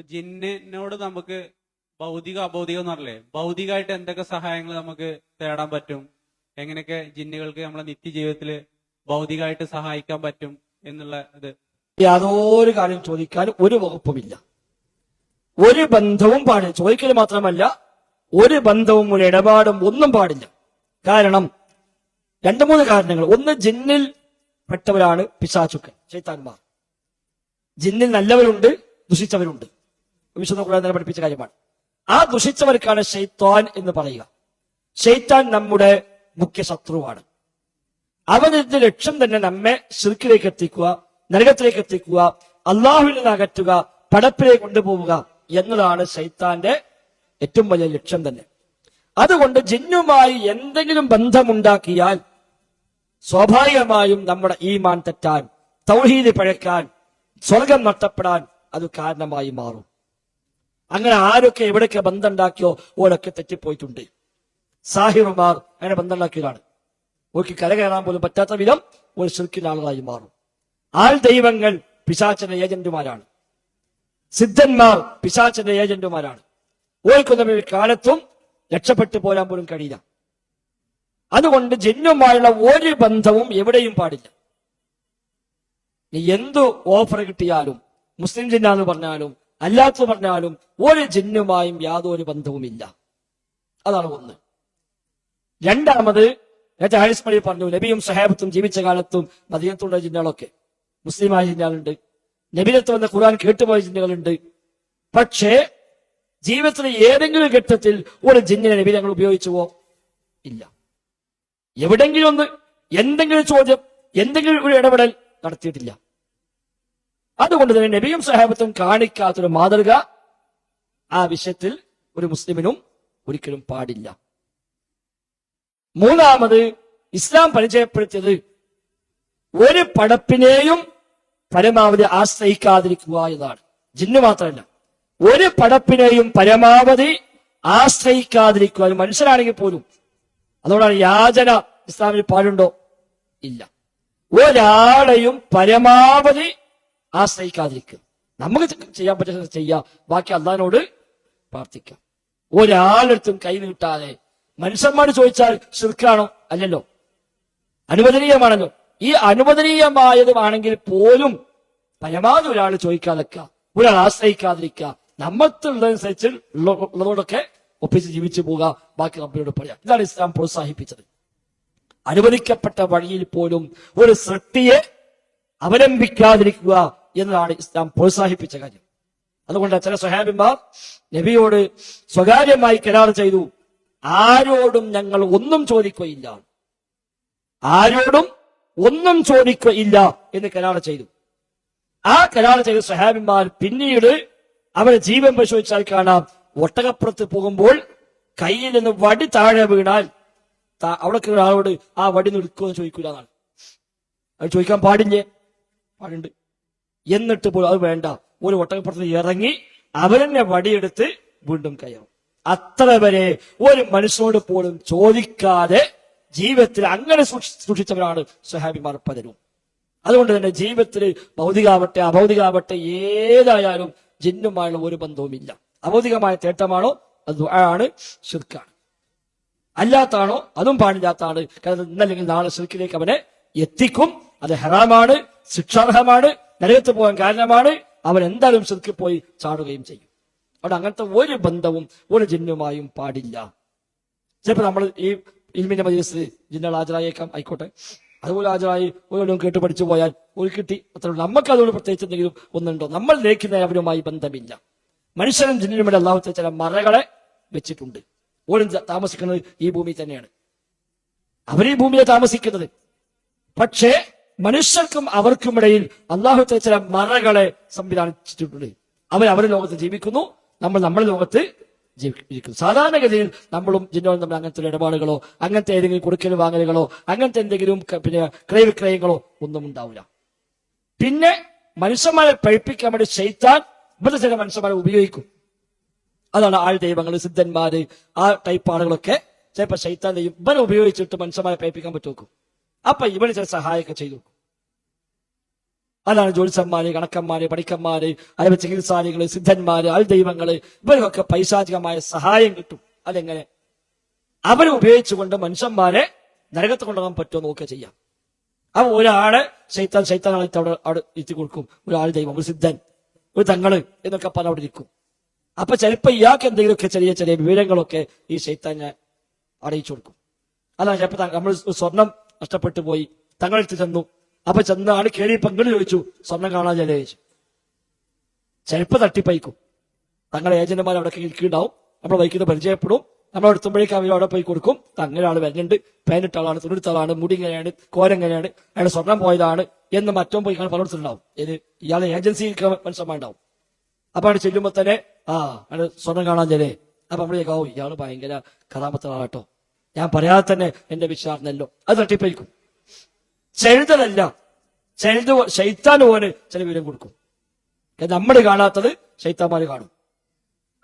ജിന്നിനോട് നമുക്ക് ഭൗതിക അഭൗതികം എന്ന് പറഞ്ഞില്ലേ? ഭൗതികമായിട്ട് എന്തൊക്കെ സഹായങ്ങൾ നമുക്ക് തേടാൻ പറ്റും? എങ്ങനെയൊക്കെ ജിന്നുകൾക്ക് നമ്മളെ നിത്യജീവിതത്തിൽ ഭൗതികമായിട്ട് സഹായിക്കാൻ പറ്റും എന്നുള്ള ഇത്? യാതൊരു കാര്യം ചോദിക്കാൻ ഒരു വകുപ്പുമില്ല. ഒരു ബന്ധവും പാടില്ല. ചോദിക്കൽ മാത്രമല്ല ഒരു ബന്ധവും ഒരു ഇടപാടും ഒന്നും പാടില്ല. കാരണം രണ്ടു മൂന്ന് കാരണങ്ങൾ. ഒന്ന് ജിന്നിൽ പെട്ടവരാണ് പിശാചുക്കൻ ചൈത്താന്മാർ ജിന്നിൽ നല്ലവരുണ്ട് ദുഷിച്ചവരുണ്ട്. വിശുദ്ധ തന്നെ പഠിപ്പിച്ച കാര്യമാണ്. ആ ദുഷിച്ചവർക്കാണ് ഷെയ്ത്താൻ എന്ന് പറയുക. ഷെയ്ത്താൻ നമ്മുടെ മുഖ്യ ശത്രുവാണ് അവന്റെ ലക്ഷ്യം തന്നെ നമ്മെ ശിർക്കിലേക്ക് എത്തിക്കുക നരകത്തിലേക്ക് എത്തിക്കുക അള്ളാഹുവിൽ നിന്ന് അകറ്റുക പടപ്പിലേക്ക് കൊണ്ടുപോവുക എന്നതാണ് ശൈത്താന്റെ ഏറ്റവും വലിയ ലക്ഷ്യം തന്നെ. അതുകൊണ്ട് ജിന്നുമായി എന്തെങ്കിലും ബന്ധമുണ്ടാക്കിയാൽ സ്വാഭാവികമായും നമ്മുടെ ഈമാൻ തെറ്റാൻ തൗഹീദ് പഴക്കാൻ സ്വർഗം നഷ്ടപ്പെടാൻ അത് കാരണമായി മാറും. അങ്ങനെ ആരൊക്കെ എവിടെയൊക്കെ ബന്ധമുണ്ടാക്കിയോ ഓരൊക്കെ തെറ്റിപ്പോയിട്ടുണ്ട്. സാഹിറുമാർ അങ്ങനെ ബന്ധമുണ്ടാക്കിയതാണ്. ഓർക്ക് കരകയറാൻ പോലും പറ്റാത്ത വിധം ഒരു ശിർക്കിന്റെ ആളുകളായി മാറും. ആൾ ദൈവങ്ങൾ പിശാചന്റെ ഏജന്റുമാരാണ്. സിദ്ധന്മാർ പിശാചന്റെ ഏജന്റുമാരാണ്. ഓർക്കൊന്നും കാലത്തും രക്ഷപ്പെട്ടു പോരാൻ പോലും കഴിയില്ല. അതുകൊണ്ട് ജിന്നുമായുള്ള ഒരു ബന്ധവും എവിടെയും പാടില്ല. എന്തു ഓഫർ കിട്ടിയാലും മുസ്ലിം ജിന്നാന്ന് പറഞ്ഞാലും അല്ലാത്ത പറഞ്ഞാലും ഒരു ജിന്നുമായും യാതൊരു ബന്ധവുമില്ല. അതാണ് ഒന്ന്. രണ്ടാമത് നേരത്തെ ഹാരിസ് മണി പറഞ്ഞു നബിയും സഹാബത്തും ജീവിച്ച കാലത്തും മദീനത്തുള്ള ജിന്നുകളൊക്കെ മുസ്ലിമായ ജിന്നുകളുണ്ട്. നബിനത്ത് വന്ന ഖുർആൻ കേട്ടുപോയ ജിന്നുകളുണ്ട്. പക്ഷേ ജീവിതത്തിലെ ഏതെങ്കിലും ഘട്ടത്തിൽ ഒരു ജിന്നിനെ നബി ഞങ്ങൾ ഉപയോഗിച്ചുവോ? ഇല്ല. എവിടെങ്കിലും ഒന്ന് എന്തെങ്കിലും ചോദ്യം എന്തെങ്കിലും ഒരു ഇടപെടൽ നടത്തിയിട്ടില്ല. അതുകൊണ്ട് തന്നെ നബിയും സഹാബത്തും കാണിക്കാത്തൊരു മാതൃക ആ വിഷയത്തിൽ ഒരു മുസ്ലിമിനും ഒരിക്കലും പാടില്ല. മൂന്നാമത് ഇസ്ലാം പരിചയപ്പെടുത്തിയത് ഒരു പടപ്പിനെയും പരമാവധി ആശ്രയിക്കാതിരിക്കുക എന്നതാണ്. ജിന്നു മാത്രമല്ല ഒരു പടപ്പിനെയും പരമാവധി ആശ്രയിക്കാതിരിക്കുക. ഒരു മനുഷ്യനാണെങ്കിൽ പോലും അതുകൊണ്ടാണ് യാചന ഇസ്ലാമിൽ പാടുണ്ടോ? ഇല്ല. ഒരാളെയും പരമാവധി ആശ്രയിക്കാതിരിക്കുക നമുക്ക് ചെയ്യാൻ പറ്റുന്നത് ചെയ്യുക ബാക്കി അള്ളഹാനോട് പ്രാർത്ഥിക്കാം. ഒരാളെടുത്തും കൈ നീട്ടാതെ മനുഷ്യന്മാർ ചോദിച്ചാൽ ശിർക്കാണോ? അല്ലല്ലോ. അനുവദനീയമാണല്ലോ. ഈ അനുവദനീയമായതുമാണെങ്കിൽ പോലും പരമാവധി ഒരാൾ ചോദിക്കാതിരിക്കുക ഒരാൾ ആശ്രയിക്കാതിരിക്കുക നമ്മത്തുള്ളതനുസരിച്ച് ഉള്ള- ഉള്ളതോടൊക്കെ ഒപ്പിച്ച് ജീവിച്ചു പോവുക. ബാക്കി റബ്ബിനോട് പറയാം. ഇതാണ് ഇസ്ലാം പ്രോത്സാഹിപ്പിച്ചത്. അനുവദിക്കപ്പെട്ട വഴിയിൽ പോലും ഒരു സൃഷ്ടിയെ അവലംബിക്കാതിരിക്കുക എന്നതാണ് ഇസ്ലാം പ്രോത്സാഹിപ്പിച്ച കാര്യം. അതുകൊണ്ട് ചില സ്വഹാബിമാർ നബിയോട് സ്വകാര്യമായി കരാർ ചെയ്തു. ആരോടും ഞങ്ങൾ ഒന്നും ചോദിക്കുകയില്ല. ആരോടും ഒന്നും ചോദിക്കുകയില്ല എന്ന് കരാർ ചെയ്തു. ആ കരാർ ചെയ്ത സ്വഹാബിമാർ പിന്നീട് അവരെ ജീവൻ പരിശോധിച്ചാൽ കാണാം. ഒട്ടകപ്പുറത്ത് പോകുമ്പോൾ കയ്യിൽ നിന്ന് വടി താഴെ വീണാൽ അവിടെ ആളോട് ആ വടി നിൽക്കുമെന്ന് ചോദിക്കൂലെന്നാണ്. അത് ചോദിക്കാൻ പാടില്ലേ? പാടുണ്ട്. എന്നിട്ട് പോലും അത് വേണ്ട. ഒരു ഒട്ടകപ്പുറത്ത് ഇറങ്ങി അവരെന്നെ വടിയെടുത്ത് വീണ്ടും കയറും. അത്ര വരെ ഒരു മനുഷ്യനോട് പോലും ചോദിക്കാതെ ജീവിതത്തിൽ അങ്ങനെ സൂക്ഷി- സൂക്ഷിച്ചവരാണ് സുഹാബിമാർ പലരും. അതുകൊണ്ട് തന്നെ ജീവിതത്തിൽ ഭൗതികാവട്ടെ അഭൗതികാവട്ടെ ഏതായാലും ജിന്നുമായുള്ള ഒരു ബന്ധവുമില്ല. അഭൗതികമായ തേട്ടമാണോ? അത് ആണ് ശുദ്ധാണ് അല്ലാത്താണോ? അതും പാടില്ലാത്താണ്. കാരണം ഇന്നല്ലെങ്കിൽ നാളെ ശുദ്ധിലേക്ക് അവനെ എത്തിക്കും. അത് ഹറാമാണ് ശിക്ഷാർഹമാണ്. നരകത്ത് പോകാൻ കാരണമാണ് അവൻ എന്തായാലും ശരിക്ക് പോയി ചാടുകയും ചെയ്യും. അവിടെ അങ്ങനത്തെ ഒരു ബന്ധവും ഒരു ജിന്നുമായും പാടില്ല. ചിലപ്പോൾ നമ്മൾ ഈ ഇൽമിന്റെ മജീസ് ജിന്നൾ ഹാജരായേക്കാം ആയിക്കോട്ടെ. അതുപോലെ ഹാജരായി ഓരോന്നും കേട്ട് പഠിച്ചു പോയാൽ ഒരു കിട്ടി അത്ര നമുക്ക് അതുകൊണ്ട് പ്രത്യേകിച്ച് എന്തെങ്കിലും ഒന്നുണ്ടോ? നമ്മൾ ലയിക്കുന്ന അവരുമായി ബന്ധമില്ല. മനുഷ്യനും ജിന്നിനും ഇവിടെ അള്ളാഹുത്തെ ചില മറകളെ വെച്ചിട്ടുണ്ട്. ഓരോ താമസിക്കുന്നത് ഈ ഭൂമി തന്നെയാണ്. അവർ ഈ ഭൂമിയിലെ താമസിക്കുന്നത്. പക്ഷേ മനുഷ്യർക്കും അവർക്കും ഇടയിൽ അള്ളാഹുത്തെ ചില മറകളെ സംവിധാനിച്ചിട്ടുണ്ട്. അവർ അവരുടെ ലോകത്ത് ജീവിക്കുന്നു നമ്മൾ നമ്മുടെ ലോകത്ത് ജീവിക്കുന്നു സാധാരണഗതിയിൽ നമ്മളും ജിന്നോളും തമ്മിൽ അങ്ങനത്തെ ഇടപാടുകളോ അങ്ങനത്തെ ഏതെങ്കിലും കൊടുക്കൽ വാങ്ങലുകളോ അങ്ങനത്തെ എന്തെങ്കിലും പിന്നെ ക്രയവിക്രയങ്ങളോ ഒന്നും ഉണ്ടാവില്ല. പിന്നെ മനുഷ്യന്മാരെ പഴിപ്പിക്കാൻ വേണ്ടി ശൈത്താൻ ഇവിടെ ചില മനുഷ്യന്മാരെ ഉപയോഗിക്കും. അതാണ് ആൾ ദൈവങ്ങൾ സിദ്ധന്മാര് ആ ടൈപ്പ് ആളുകളൊക്കെ. ചിലപ്പോൾ ശൈത്താൻ ചെയ്യും ഇവരെ ഉപയോഗിച്ചിട്ട് മനുഷ്യന്മാരെ പഴിപ്പിക്കാൻ പറ്റും അപ്പൊ ഇവന് ചില സഹായമൊക്കെ ചെയ്തു. അതാണ് ജ്യോത്സന്മാര് കണക്കന്മാര് പണിക്കന്മാര് അതേപോലെ ചികിത്സാലികൾ സിദ്ധന്മാര് ആൾ ദൈവങ്ങൾ. ഇവർക്കൊക്കെ പൈശാചികമായ സഹായം കിട്ടും. അതെങ്ങനെ? അവരെ ഉപയോഗിച്ചുകൊണ്ട് മനുഷ്യന്മാരെ നരകത്ത് കൊണ്ടുപോകാൻ പറ്റുമോ നോക്കുക ചെയ്യാം. അപ്പൊ ഒരാളെ ശൈത്താൻ ശൈത്താനായിട്ട് അവിടെ അവിടെ എത്തി കൊടുക്കും. ഒരാൾ ദൈവം ഒരു സിദ്ധൻ ഒരു തങ്ങൾ എന്നൊക്കെ പറഞ്ഞ അവിടെ ഇരിക്കും. അപ്പൊ ചിലപ്പോ ഇയാൾക്ക് എന്തെങ്കിലുമൊക്കെ ചെറിയ ചെറിയ വിവരങ്ങളൊക്കെ ഈ ശൈത്താനെ അറിയിച്ചു കൊടുക്കും. അതാണ് ചിലപ്പോ നമ്മൾ സ്വർണം നഷ്ടപ്പെട്ടു പോയി. തങ്ങളെടുത്ത് ചെന്നു. അപ്പൊ ചെന്ന ആൾ കേറി പങ്കിട് ചോദിച്ചു സ്വർണം കാണാൻ ചില ചോദിച്ചു. ചിലപ്പോ തട്ടിപ്പയക്കും. തങ്ങളെ ഏജന്റുമാർ അവിടെ ഇരിക്കുന്നുണ്ടാവും. നമ്മൾ വൈകിട്ട് പരിചയപ്പെടും. നമ്മൾ എടുത്തുമ്പോഴേക്കും അവർ അവിടെ പോയി കൊടുക്കും. അങ്ങനെ ആൾ വരുന്നുണ്ട്. പേനിട്ട ആളാണ് തുണിടുത്ത ആളാണ് മുടി എങ്ങനെയാണ് കോരെങ്ങനെയാണ് അയാൾ സ്വർണം പോയതാണ് എന്ന് മറ്റോ പോയി കാണാൻ ഇത് ഇയാളെ ഏജൻസി മനസ്സമാണ്ടാവും അപ്പൊ അവിടെ ചെല്ലുമ്പോ തന്നെ ആ അയാൾ സ്വർണം കാണാൻ ചെല്ലേ? അപ്പൊ നമ്മൾ ഇയാൾ ഭയങ്കര കഥാപത്രമാട്ടോ ഞാൻ പറയാതെ തന്നെ എന്റെ വിശ്വാസമല്ലോ അത് തട്ടിപ്പയിക്കും ചെഴുതലല്ല. ചെഴുത് ശൈത്താൻ പോലെ ചില വിവരം കൊടുക്കും. നമ്മൾ കാണാത്തത് ശൈത്താന്മാര് കാണും.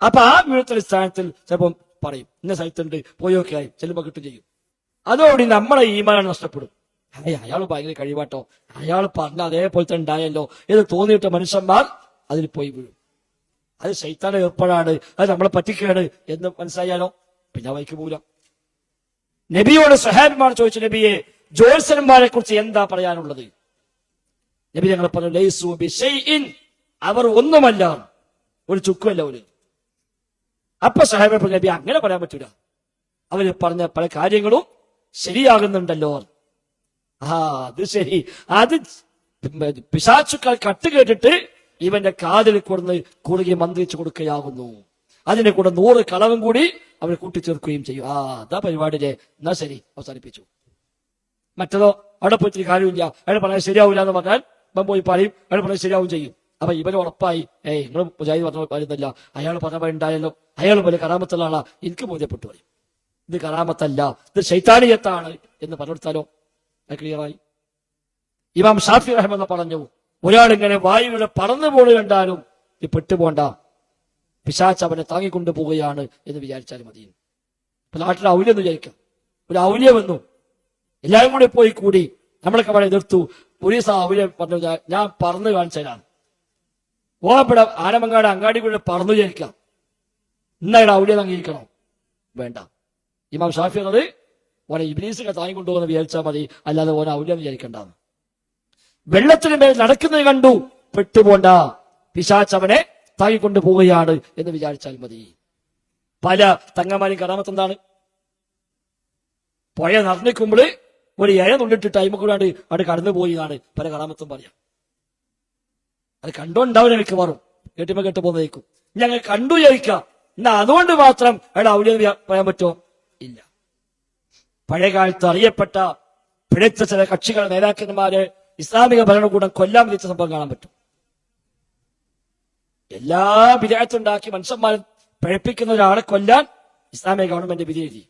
അപ്പൊ ആ വിവരത്തിന്റെ സ്ഥാനത്തിൽ ചിലപ്പം പറയും ഇന്ന സ്ഥലത്തുണ്ട് പോയൊക്കെ ആയി ചെല്ലുമ്പോ കിട്ടും ചെയ്യും. അതോടി നമ്മളെ ഈമാനാണ് നഷ്ടപ്പെടും. അയ്യ അയാൾ ഭയങ്കര കഴിവാട്ടോ. അയാൾ പറഞ്ഞ അതേപോലെ തന്നെ ഉണ്ടായല്ലോ. എന്ന് തോന്നിയിട്ട് മനുഷ്യന്മാർ അതിൽ പോയി വീഴും. അത് ശൈത്താന ഏർപ്പാടാണ്. അത് നമ്മളെ പറ്റിക്കാണ് എന്ന് മനസ്സിലായാലോ? പിന്നെ വൈക്ക് പോല നബിയോട് സഹാബിമാർ ചോദിച്ചു നബിയെ ജ്യോത്സന്മാരെ കുറിച്ച് എന്താ പറയാനുള്ളത്? നബി ഞങ്ങൾ പറഞ്ഞു അവർ ഒന്നുമല്ല. ഒരു ചുക്കുമല്ല ഒരു അപ്പൊ സഹാബി നബി അങ്ങനെ പറയാൻ പറ്റൂല. അവർ പറഞ്ഞ പല കാര്യങ്ങളും ശരിയാകുന്നുണ്ടല്ലോ. ആ അത് ശരി. അത് പിശാച്ചുക്കൾ കട്ട് കേട്ടിട്ട് ഇവന്റെ കാതിൽ കൊടുന്ന് കുറുകി മന്ത്രിച്ചു കൊടുക്കുകയാകുന്നു. അതിന്റെ കൂടെ നൂറ് കളവും കൂടി അവർ കൂട്ടിച്ചേർക്കുകയും ചെയ്യും. ആ അതാ പരിപാടിയിലെ എന്നാ ശരി അവസാനിപ്പിച്ചു. മറ്റതോ അവിടെ പോയിട്ട് കാര്യമില്ല അയാൾ പറയാൻ ശരിയാവില്ല എന്ന് പറഞ്ഞാൽ ഇവൻ പോയി പറയും. അയാൾ പറയാൻ ശരിയാവും ചെയ്യും. അപ്പൊ ഇവന് ഉറപ്പായി ഏയ് നിങ്ങൾ മുജാഹിദ് പറഞ്ഞ പറയുന്നില്ല അയാൾ പറഞ്ഞ ഉണ്ടായല്ലോ. അയാൾ പോലെ കറാമത്തുള്ള എനിക്ക് ബോധ്യപ്പെട്ടു പറയും ഇത് കറാമത്തല്ല ഇത് ശൈത്താനിയത്താണ്. എന്ന് പറഞ്ഞെടുത്താലോ ക്ലിയറായി ഇമാം ഷാഫി റഹ്മെന്ന് പറഞ്ഞു ഒരാളിങ്ങനെ വായുവിടെ പറന്നു പോണു കണ്ടാലും ഇത് പെട്ടുപോണ്ട. പിശാച്ച് അവനെ താങ്ങിക്കൊണ്ടു പോവുകയാണ് എന്ന് വിചാരിച്ചാൽ മതി. അപ്പൊ നാട്ടിൽ ഔല്യം എന്ന് വിചാരിക്കാം. ഒരു ഔല്യം വന്നു. എല്ലാവരും കൂടി പോയി കൂടി നമ്മളൊക്കെ അവിടെ എതിർത്തു. പോലീസ് ആ ഔല്യം പറഞ്ഞു "ഞാൻ- പറന്നു കാണിച്ചതാണ്. തരാം ഓപ്പട ആനമങ്ങാട് അങ്ങാടി കൂടെ പറന്നു വിചാരിക്കാം. ഇന്നയുടെ ഔല്യം അംഗീകരിക്കണം വേണ്ട. ഇമാം ഷാഫി എന്നത് ഓനെ ഇബ്ലീസിനെ താങ്ങിക്കൊണ്ടുപോകുന്ന വിചാരിച്ചാൽ മതി. അല്ലാതെ ഓനെ ഔല്യം വിചാരിക്കേണ്ടെന്ന്. വെള്ളത്തിന് മേൽ നടക്കുന്നത് കണ്ടു പെട്ടുപോണ്ട. പിശാച്ച് താങ്ങിക്കൊണ്ടു പോവുകയാണ് എന്ന് വിചാരിച്ചാൽ മതി. പല തങ്ങമാരും കറാമത്ത് എന്താണ്? പുഴ നിറഞ്ഞിക്കുമ്പോൾ ഒരു ഇഴ നുള്ളിട്ട് ടൈം കൂടാണ്ട് അവിടെ കടന്നു പോയി എന്നാണ് പല കറാമത്തും പറയാം. അത് കണ്ടോണ്ടാവില്ല എനിക്ക് മാറും കേട്ടുമ്പോ കേട്ട് പോകുന്നതായിരിക്കും ഞങ്ങൾ കണ്ടു ചോദിക്കാം. എന്നാ അതുകൊണ്ട് മാത്രം അയാൾ അവിടെ പറയാൻ പറ്റുമോ? ഇല്ല. പഴയകാലത്ത് അറിയപ്പെട്ട പിഴച്ച ചില കക്ഷികൾ നേതാക്കന്മാരെ ഇസ്ലാമിക ഭരണകൂടം കൊല്ലാൻ വിധിച്ച സംഭവം കാണാൻ പറ്റും. എല്ലാ വിധേയത്തുണ്ടാക്കി മനുഷ്യന്മാരെ പഴപ്പിക്കുന്ന ഒരാളെ കൊല്ലാൻ ഇസ്ലാമിക ഗവൺമെന്റ് വിധി എഴുതി.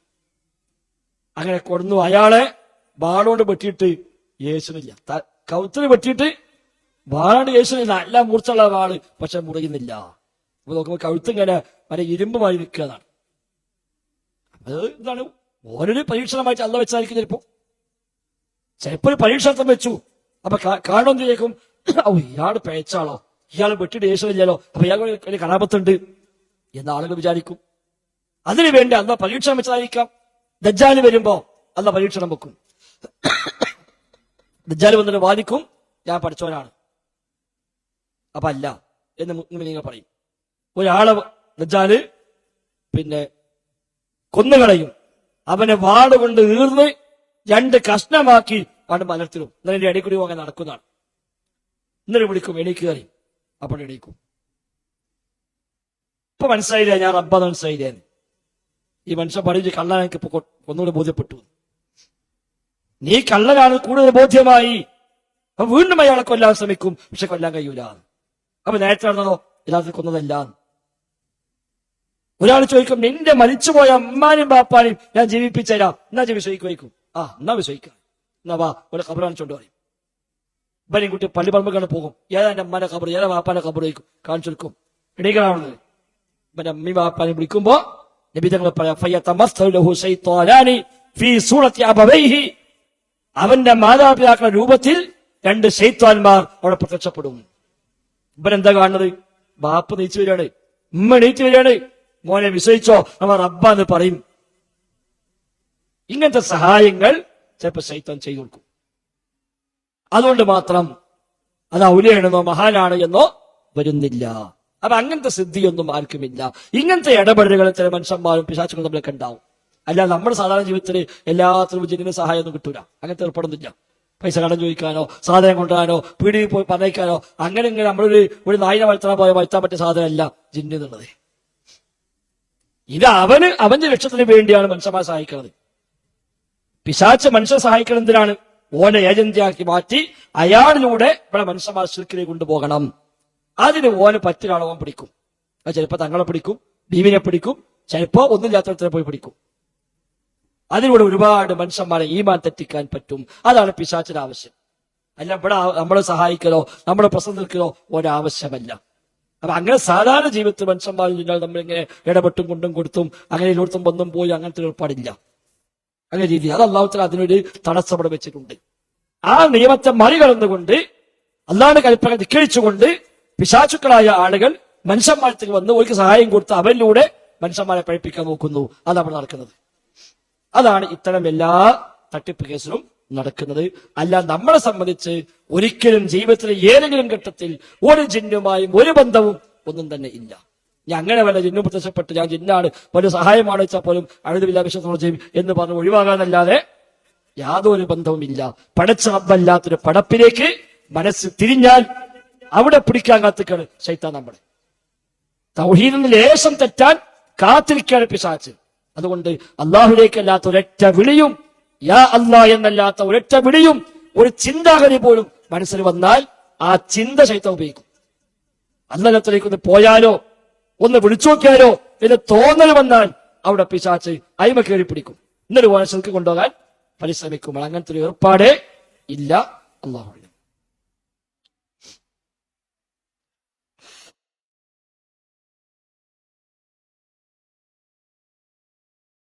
അങ്ങനെ കൊടുന്നു. അയാളെ വാളോട് വെട്ടിയിട്ട് യേശുനില്ല കൗത്തിന് വെട്ടിയിട്ട് വാളോട് യേശുനില്ല നല്ല മൂർച്ചുള്ള വാൾ പക്ഷെ മുറിയുന്നില്ല. അപ്പൊ നോക്കുമ്പോ കഴുത്ത് ഇങ്ങനെ വരെ ഇരുമ്പുമായി നിൽക്കുന്നതാണ് അത് എന്താണ്? ഓരോരു പരീക്ഷണമായിട്ട് അല്ല വെച്ചായിരിക്കും ചിലപ്പോ ചിലപ്പോ ഒരു പരീക്ഷണത്തം വെച്ചു. അപ്പൊ കാണുമെന്ന് ചോദിക്കും ഇയാൾ പേച്ചാളോ? ഇയാൾ വെട്ടിട്ട് യേശുവില്ലല്ലോ അപ്പൊ ഇയാൾ വലിയ കലാപത്തുണ്ട്. എന്ന് ആളുകൾ വിചാരിക്കും. അതിനു വേണ്ടി അല്ല പരീക്ഷണം വെച്ചതായിരിക്കാം. ദജ്ജാൽ വരുമ്പോ അല്ല പരീക്ഷണം വെക്കും. ദജ്ജാൽ വന്നിട്ട് വാദിക്കും ഞാൻ പഠിച്ചവനാണ്. അപ്പൊ അല്ല എന്ന് നിങ്ങൾ പറയും. ഒരാളെ ദജ്ജാൽ പിന്നെ കൊന്നുകളയും. അവനെ വാടുകൊണ്ട് ഈർന്ന് രണ്ട് കഷ്ണമാക്കി അവൻ മലർത്തിടും. എന്നിട്ട് ഇടയിൽ കൂടി പോകാൻ നടക്കുന്നതാണ്. എന്നിട്ട് വിളിക്കും എണീക്ക് കയറി. അപ്പോൾ എണീക്കും ഇപ്പൊ മനസ്സിലായില്ല ഞാൻ റബ്ബാന്ന് മനസ്സിലായില്ലേ ഈ മനുഷ്യൻ പറഞ്ഞു കള്ളൻ എനിക്ക് ഇപ്പൊ ഒന്നുകൂടെ ബോധ്യപ്പെട്ടു. നീ കള്ളനാണ് കൂടുതൽ ബോധ്യമായി. അപ്പൊ വീണ്ടും അയാളെ കൊല്ലാൻ ശ്രമിക്കും പക്ഷെ കൊല്ലാൻ കഴിയൂല. അപ്പൊ നേരത്തെ നടന്നതോ യഥാർത്ഥത്തിൽ കൊന്നതല്ല. ഒരാൾ ചോദിക്കും നിന്റെ മരിച്ചുപോയ അമ്മാനും ബാപ്പാനും ഞാൻ ജീവിപ്പിച്ചേരാം എന്നാ ജീവിച്ചു വിശ്വസിക്കുമായിരിക്കും ആ എന്നാ വിശ്വസിക്കാം എന്നാ വാ ഒരു കബറാണ് കാണിച്ചോണ്ട് പറയും. ഇവനെയും കുട്ടി പള്ളിപ്പറമ്പ് കണ്ട് പോകും. ഏതാ എന്റെ അമ്മാന്റെ കബറ് ഏതാ വാപ്പാന്റെ കബറ് വയ്ക്കും കാണിച്ചു കൊടുക്കും. എണീക്കണാവുന്നത് ഇവന്റെ അമ്മയും വാപ്പാനെ വിളിക്കുമ്പോ നബി പറയാം. അവന്റെ മാതാപിതാക്കളുടെ രൂപത്തിൽ രണ്ട് ശൈത്വാന്മാർ അവിടെ പ്രത്യക്ഷപ്പെടും. ഇവരെന്താ കാണുന്നത്? ബാപ്പ് നീച്ചു വരികയാണ്. ഉമ്മ നീച്ചു വരികയാണ്. മോനെ വിശ്വസിച്ചോ? നമ്മൾ റബ്ബാന്ന് പറയും. ഇങ്ങനത്തെ സഹായങ്ങൾ ചിലപ്പോ ശൈത്താൻ ചെയ്തു കൊടുക്കും. അതുകൊണ്ട് മാത്രം അത് ഔലിയാണെന്നോ മഹാനാണ് എന്നോ വരുന്നില്ല. അപ്പൊ അങ്ങനത്തെ സിദ്ധിയൊന്നും ആർക്കുമില്ല. ഇങ്ങനത്തെ ഇടപെടലുകൾ ചില മനുഷ്യന്മാരും പിശാച്ചുകളും തമ്മിലൊക്കെ ഉണ്ടാവും. അല്ല നമ്മുടെ സാധാരണ ജീവിതത്തിൽ എല്ലാത്തിനും ജനിന് സഹായം ഒന്നും കിട്ടൂല. അങ്ങനത്തെ ഏർപ്പെടുന്നില്ല പൈസ കടം ചോദിക്കാനോ സാധനം കൊണ്ടുവരാനോ പീടിയിൽ പോയി പറഞ്ഞേക്കാനോ അങ്ങനെ ഇങ്ങനെ നമ്മളൊരു ഒരു നായിനെ വളർത്താൻ പോയ വളർത്താൻ പറ്റിയ സാധനമല്ല ജിന്നു എന്നുള്ളത്. ഇത് അവന് അവന്റെ ലക്ഷ്യത്തിന് വേണ്ടിയാണ് മനുഷ്യന്മാരെ സഹായിക്കുന്നത്. പിശാച്ച് മനുഷ്യനെ സഹായിക്കണം എന്തിനാണ്? ഓനെ ഏജന്റിയാക്കി മാറ്റി അയാളിലൂടെ ഇവിടെ മനുഷ്യന്മാർ ശിർക്കിലേക്ക് കൊണ്ടുപോകണം. അതിന് ഓന് ഓൻ പിടിക്കും. അത് ചിലപ്പോ തങ്ങളെ പിടിക്കും ബീവിനെ പിടിക്കും ചിലപ്പോ ചാത്രത്തിനെ പോയി പിടിക്കും. അതിലൂടെ ഒരുപാട് മനുഷ്യന്മാരെ ഈമാൻ തെറ്റിക്കാൻ പറ്റും. അതാണ് പിശാച്ചിന്റെ ആവശ്യം. അല്ല ഇവിടെ നമ്മളെ സഹായിക്കലോ നമ്മളെ പ്രശ്നം നിൽക്കലോ ഒരാവശ്യമല്ല. അപ്പൊ അങ്ങനെ സാധാരണ ജീവിതത്തിൽ മനുഷ്യന്മാരിൽ നിങ്ങൾ നമ്മളിങ്ങനെ ഇടപെട്ടും കൊണ്ടും കൊടുത്തും അങ്ങനെ ഇല്ലോടത്തും വന്നും പോയി അങ്ങനത്തെ ഏർപ്പാടില്ല. അങ്ങനെ രീതി. അത് അള്ളാഹുത്തല അതിനൊരു തടസ്സം അവിടെ വെച്ചിട്ടുണ്ട്. ആ നിയമത്തെ മറികടന്നുകൊണ്ട് അള്ളാഹുടെ കൽപ്പന ധിക്കരിച്ചുകൊണ്ട് പിശാചുക്കളായ ആളുകൾ മനുഷ്യന്മാരത്തേക്ക് വന്ന് ഒരു സഹായം കൊടുത്ത് അവരിലൂടെ മനുഷ്യന്മാരെ പഴിപ്പിക്കാൻ നോക്കുന്നു. അത് അവിടെ നടക്കുന്നത്. അതാണ് ഇത്തരം എല്ലാ തട്ടിപ്പ് കേസിലും നടക്കുന്നത്. അല്ല നമ്മളെ സംബന്ധിച്ച് ഒരിക്കലും ജീവിതത്തിലെ ഏതെങ്കിലും ഘട്ടത്തിൽ ഒരു ജിന്നുമായും ഒരു ബന്ധവും ഒന്നും തന്നെ ഇല്ല. ഞാൻ അങ്ങനെ വല്ല ജിന്നു പ്രത്യക്ഷപ്പെട്ട് ഞാൻ ജിന്നാണ് വലിയ സഹായമാണ് വെച്ചാൽ പോലും അഴുതുമില്ല വിശ്വസം ചെയ്യും എന്ന് പറഞ്ഞ് ഒഴിവാകാനല്ലാതെ യാതൊരു ബന്ധവുമില്ല. പടച്ച അബ്ബല്ലാത്തൊരു പടപ്പിലേക്ക് മനസ്സ് തിരിഞ്ഞാൽ അവിടെ പിടിക്കാൻ കാത്തിക്കാണ് ശൈത്താൻ നമ്മളെ തൗഹീദിന് ലേശം തെറ്റാൻ കാത്തിരിക്കാണ് പിശാച്ച്. അതുകൊണ്ട് അള്ളാഹുലേക്കല്ലാത്ത ഒരൊറ്റ വിളിയും യാ അല്ലാ എന്നല്ലാത്ത ഒരൊറ്റ വിളിയും ഒരു ചിന്താഗതി പോലും മനസ്സിൽ വന്നാൽ ആ ചിന്ത ശൈത്തം ഉപയോഗിക്കും. അന്നലത്തിലേക്ക് പോയാലോ? ഒന്ന് വിളിച്ചു നോക്കിയാലോ എന്ന് തോന്നൽ വന്നാൽ അവിടെ പിശാച്ച് അയിമ കയറി പിടിക്കും. ഇന്നൊരു വാശക്ക് കൊണ്ടുപോകാൻ പരിശ്രമിക്കുമ്പോൾ അങ്ങനത്തെ ഒരു ഏർപ്പാടേ ഇല്ല. അള്ളാഹു